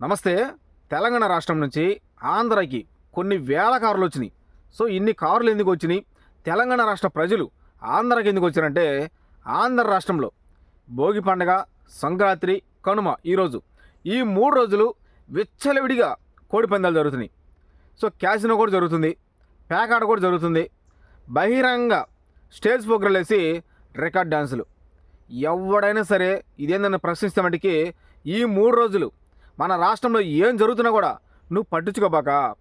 నమస్తే. తెలంగాణ రాష్ట్రం నుంచి ఆంధ్రాకి కొన్ని వేల కార్లు వచ్చినాయి. సో ఇన్ని కార్లు ఎందుకు వచ్చినాయి? తెలంగాణ రాష్ట్ర ప్రజలు ఆంధ్రాకి ఎందుకు వచ్చారంటే ఆంధ్ర రాష్ట్రంలో భోగి పండగ సంక్రాంతి కనుమ ఈరోజు ఈ మూడు రోజులు విచ్చలవిడిగా కోడి పందాలు జరుగుతున్నాయి. సో క్యాసినో కూడా జరుగుతుంది పేకాట కూడా జరుగుతుంది. బహిరంగ స్టేజ్ ప్రోగ్రాలు వేసి రికార్డ్ డ్యాన్సులు ఎవడైనా సరే ఇదేందని ప్రశ్నిస్తే మటుకి ఈ మూడు రోజులు మన రాష్ట్రంలో ఏం జరుగుతున్నా కూడా నువ్వు పట్టించుకోబాక.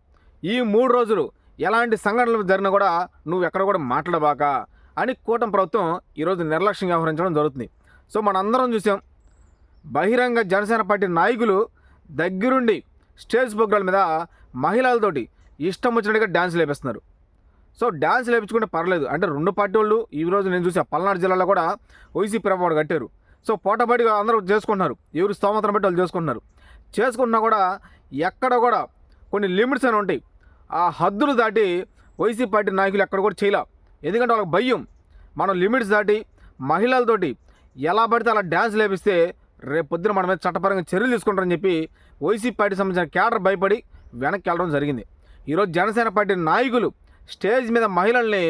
ఈ మూడు రోజులు ఎలాంటి సంఘటనలు జరిగినా కూడా నువ్వు ఎక్కడ కూడా మాట్లాడబాక అని కూటమి ప్రభుత్వం ఈరోజు నిర్లక్ష్యం వ్యవహరించడం జరుగుతుంది. సో మనందరం చూసాం బహిరంగ జనసేన పార్టీ నాయకులు దగ్గరుండి స్టేజ్ ప్రోగ్రాల మీద మహిళలతోటి ఇష్టం వచ్చినట్టుగా డ్యాన్స్ లేపిస్తున్నారు. సో డ్యాన్స్ లేపించుకుంటే పర్లేదు. అంటే రెండు పార్టీ వాళ్ళు ఈ రోజు నేను చూసా. పల్నాడు జిల్లాలో కూడా వైసీపీ ప్రభావం కట్టారు. సో పోటపాటిగా అందరూ చేసుకుంటున్నారు. ఎవరు స్తోమతను బట్టి వాళ్ళు చేసుకుంటున్నారు. చేసుకున్నా కూడా ఎక్కడ కూడా కొన్ని లిమిట్స్ అని ఉంటాయి. ఆ హద్దులు దాటి వైసీపీ పార్టీ నాయకులు ఎక్కడ కూడా చేయలే. ఎందుకంటే వాళ్ళకి భయం. మనం లిమిట్స్ దాటి మహిళలతోటి ఎలా పడితే అలా డ్యాన్స్ లేపిస్తే రేపు పొద్దున మన మీద చట్టపరంగా చర్యలు తీసుకుంటారని చెప్పి వైసీపీ పార్టీ సంబంధించిన క్యాడర్ భయపడి వెనక్కి వెళ్ళడం జరిగింది. ఈరోజు జనసేన పార్టీ నాయకులు స్టేజ్ మీద మహిళల్ని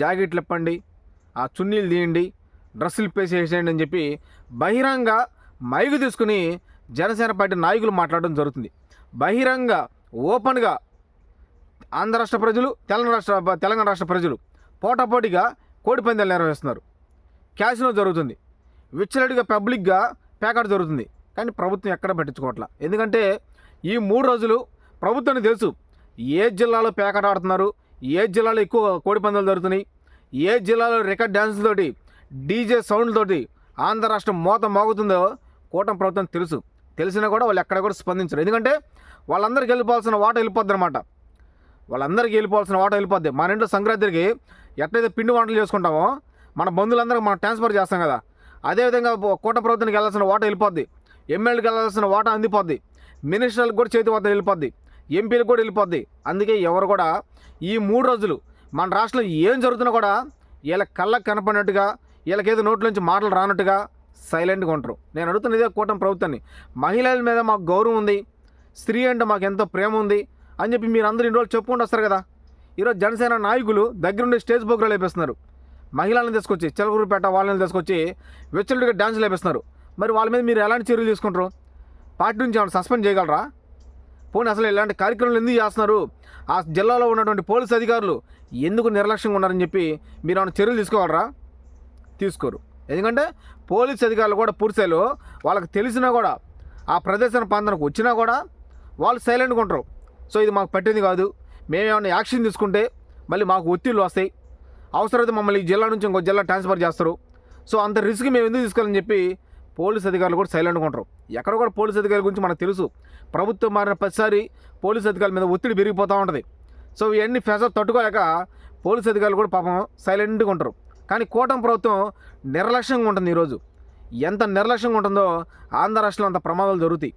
జాకెట్లు ఇప్పండి ఆ చున్నీలు తీయండి డ్రెస్సులు పేసేసేయండి అని చెప్పి బహిరంగ మైగు తీసుకుని జనసేన పార్టీ నాయకులు మాట్లాడడం జరుగుతుంది. బహిరంగ ఓపెన్గా ఆంధ్ర రాష్ట్ర ప్రజలు తెలంగాణ రాష్ట్ర తెలంగాణ రాష్ట్ర ప్రజలు పోటాపోటీగా కోడి పందాలు నిర్వహిస్తున్నారు. క్యాసినో జరుగుతుంది. విచ్చలడిగా పబ్లిక్గా ప్యాకెట్ జరుగుతుంది. కానీ ప్రభుత్వం ఎక్కడ పట్టించుకోవట్లా? ఎందుకంటే ఈ మూడు రోజులు ప్రభుత్వానికి తెలుసు ఏ జిల్లాలో ప్యాకెట్ ఆడుతున్నారు ఏ జిల్లాలో ఎక్కువ కోడి పందాలు జరుగుతున్నాయి ఏ జిల్లాలో రికార్డ్ డ్యాన్సులతోటి డీజే సౌండ్లతోటి ఆంధ్ర రాష్ట్రం మోత మోగుతుందో కూటమి ప్రభుత్వం తెలుసు. తెలిసినా కూడా వాళ్ళు ఎక్కడ కూడా స్పందించరు. ఎందుకంటే వాళ్ళందరికీ వెళ్ళిపోవాల్సిన వాట వెళ్ళిపోద్ది అనమాట వాళ్ళందరికీ వెళ్ళిపోవాల్సిన వాట వెళ్ళిపోద్ది. మన ఇంట్లో సంక్రాంతికి ఎట్లయితే పిండి వంటలు చేసుకుంటామో మన బంధువులందరూ మనం ట్రాన్స్ఫర్ చేస్తాం కదా. అదేవిధంగా కోట ప్రభుత్వానికి వెళ్ళాల్సిన వాట వెళ్ళిపోద్ది. ఎమ్మెల్యేకి వెళ్ళాల్సిన వాట అందిపోద్ది. మినిస్టర్లకు కూడా చేతి వద్ద వెళ్ళిపోద్ది. ఎంపీలకు కూడా వెళ్ళిపోద్ది. అందుకే ఎవరు కూడా ఈ మూడు రోజులు మన రాష్ట్రంలో ఏం జరుగుతున్నా కూడా వీళ్ళ కళ్ళకు కనపడినట్టుగా వీళ్ళకేదో నోట్లోంచి మాటలు రానట్టుగా సైలెంట్గా ఉంటారు. నేను అడుగుతున్న ఇదే కూటమి ప్రభుత్వాన్ని. మహిళల మీద మాకు గౌరవం ఉంది. స్త్రీ అంటే మాకు ఎంతో ప్రేమ ఉంది అని చెప్పి మీరు అందరూ ఇన్ని రోజులు చెప్పుకుంటూ వస్తారు కదా. ఈరోజు జనసేన నాయకులు దగ్గరుండి స్టేజ్ ప్రోగ్రాలు లేపిస్తున్నారు. మహిళలను తీసుకొచ్చి చిలకూరుపేట వాళ్ళని తీసుకొచ్చి వెచ్చలుడిగా డ్యాన్స్ లేపిస్తున్నారు. మరి వాళ్ళ మీద మీరు ఎలాంటి చర్యలు తీసుకుంటారు? పార్టీ నుంచి ఏమైనా సస్పెండ్ చేయగలరా? పోనీ అసలు ఇలాంటి కార్యక్రమాలు ఎందుకు చేస్తున్నారు? ఆ జిల్లాలో ఉన్నటువంటి పోలీస్ అధికారులు ఎందుకు నిర్లక్ష్యంగా ఉన్నారని చెప్పి మీరు ఏమైనా చర్యలు తీసుకోగలరా? తీసుకోరు. ఎందుకంటే పోలీస్ అధికారులు కూడా పురుషులు వాళ్ళకి తెలిసినా కూడా ఆ ప్రదర్శన పందనకు వచ్చినా కూడా వాళ్ళు సైలెంట్గా ఉంటారు. సో ఇది మాకు పట్టింది కాదు. మేమేమైనా యాక్షన్ తీసుకుంటే మళ్ళీ మాకు ఒత్తిళ్ళు వస్తాయి. అవసరమైతే మమ్మల్ని ఈ జిల్లా నుంచి ఇంకో జిల్లా ట్రాన్స్ఫర్ చేస్తారు. సో అంత రిస్క్ మేము ఎందుకు తీసుకోవాలని చెప్పి పోలీస్ అధికారులు కూడా సైలెంట్గా ఉంటారు. ఎక్కడ కూడా పోలీస్ అధికారుల గురించి మనకు తెలుసు. ప్రభుత్వం మారిన ప్రతిసారి పోలీస్ అధికారుల మీద ఒత్తిడి పెరిగిపోతూ ఉంటుంది. సో ఇవన్నీ ఫెసర్ తట్టుకోలేక పోలీస్ అధికారులు కూడా పాపం సైలెంట్గా ఉంటారు. కానీ కూటమి ప్రభుత్వం నిర్లక్ష్యంగా ఉంటుంది ఈరోజు. ఎంత నిర్లక్ష్యంగా ఉంటుందో ఆంధ్ర రాష్ట్రంలో అంత ప్రమాదాలు జరుగుతాయి.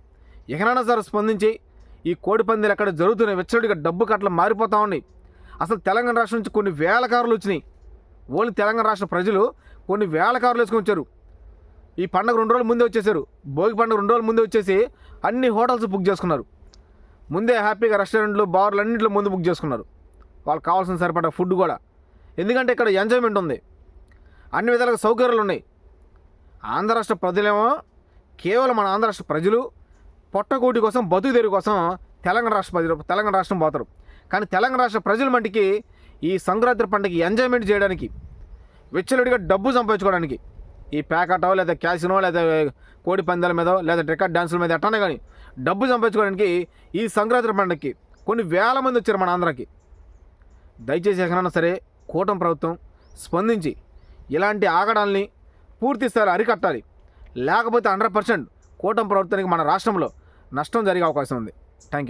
ఎక్కడైనా సరే స్పందించి ఈ కోడి పందాలు ఎక్కడ జరుగుతున్నాయి వెచ్చడిగా డబ్బు కట్టలు మారిపోతూ ఉన్నాయి. అసలు తెలంగాణ రాష్ట్రం నుంచి కొన్ని వేల కార్లు వచ్చినాయి. ఓన్లీ తెలంగాణ రాష్ట్ర ప్రజలు కొన్ని వేల కార్లు వేసుకొని వచ్చారు. ఈ పండుగ రెండు రోజుల ముందే వచ్చేసారు. భోగి పండుగ రెండు రోజుల ముందే వచ్చేసి అన్ని హోటల్స్ బుక్ చేసుకున్నారు. ముందే హ్యాపీగా రెస్టారెంట్లు బార్లు అన్నింటిలో ముందు బుక్ చేసుకున్నారు. వాళ్ళకి కావాల్సిన సరిపడా ఫుడ్ కూడా. ఎందుకంటే ఇక్కడ ఎంజాయ్మెంట్ ఉంది. అన్ని విధాలుగా సౌకర్యాలు ఉన్నాయి ఆంధ్ర రాష్ట్ర ప్రజలేమో కేవలం మన ఆంధ్ర రాష్ట్ర ప్రజలు పొట్టకూటి కోసం బతుకు కోసం తెలంగాణ రాష్ట్ర ప్రజలు తెలంగాణ రాష్ట్రం పోతారు. కానీ తెలంగాణ రాష్ట్ర ప్రజల మట్టికి ఈ సంక్రాంతి పండుగ ఎంజాయ్మెంట్ చేయడానికి విచ్చలవిడిగా డబ్బు సంపాదించుకోవడానికి ఈ ప్యాకెటో లేదా క్యాసినో లేదా కోడి పందాల మీద లేదా రికార్డ్ డ్యాన్సుల మీద ఎట్టనే కానీ డబ్బు సంపాదించుకోవడానికి ఈ సంక్రాంతి పండుగకి కొన్ని వేల మంది వచ్చారు మన ఆంధ్రాకి. దయచేసి ఎక్కడన్నా సరే కూటమి ప్రభుత్వం స్పందించి ఇలాంటి ఆగడాల్ని పూర్తిస్థాయిలో అరికట్టాలి. లేకపోతే హండ్రెడ్ పర్సెంట్ కూటమి ప్రవర్తనకి మన రాష్ట్రంలో నష్టం జరిగే అవకాశం ఉంది. Thank you